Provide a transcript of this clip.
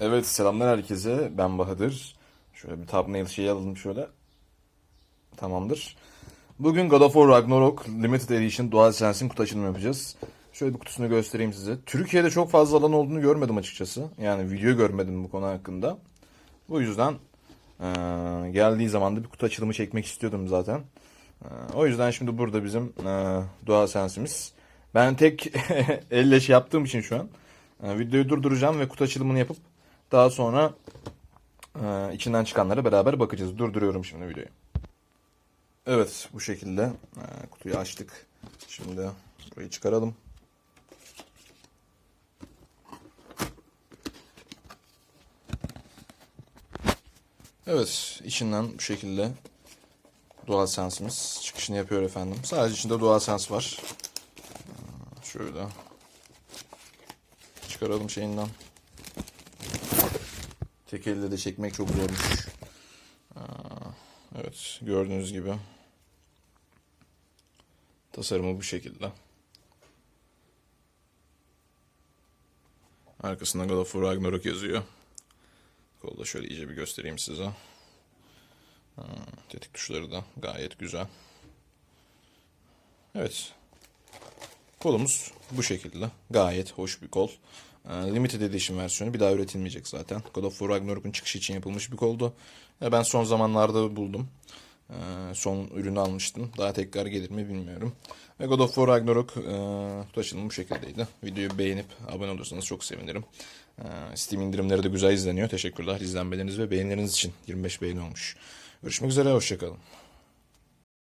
Evet selamlar herkese. Ben Bahadır. Şöyle bir thumbnail şeyi alalım şöyle. Tamamdır. Bugün God of War Ragnarok Limited Edition DualSense'in kutu açılımı yapacağız. Şöyle bir kutusunu göstereyim size. Türkiye'de çok fazla alan olduğunu görmedim açıkçası. Yani video görmedim bu konu hakkında. Bu yüzden eee, geldiği zaman da bir kutu açılımı çekmek istiyordum zaten. Eee, o yüzden şimdi burada bizim eee DualSense'imiz. Ben tek elle şey yaptığım için şu an e, videoyu durduracağım ve kutu açılımını yapıp daha sonra e, içinden çıkanlara beraber bakacağız. Durduruyorum şimdi videoyu. Evet bu şekilde e, kutuyu açtık. Şimdi burayı çıkaralım. Evet içinden bu şekilde DualSense'imiz çıkışını yapıyor efendim. Sadece içinde DualSense var. E, Şöyle çıkaralım şeyinden. Tek de çekmek çok zormuş. Evet gördüğünüz gibi. Tasarımı bu şekilde. Arkasında God of Ragnarok yazıyor. Kolda şöyle iyice bir göstereyim size. Aa, Tetik tuşları da gayet güzel. Evet. Kolumuz bu şekilde. Gayet hoş bir kol. Ee, Limited Edition versiyonu bir daha üretilmeyecek zaten. God of War Ragnarok'un çıkışı için yapılmış bir koldu. Ve ben son zamanlarda buldum. Ee, son ürünü almıştım. Daha tekrar gelir mi bilmiyorum. Ve God of War Ragnarok e, kutu açılımı bu şekildeydi. Videoyu beğenip abone olursanız çok sevinirim. Ee, Steam indirimleri de güzel izleniyor. Teşekkürler izlenmeleriniz ve beğenileriniz için. 25 beğeni olmuş. Görüşmek üzere, hoşçakalın.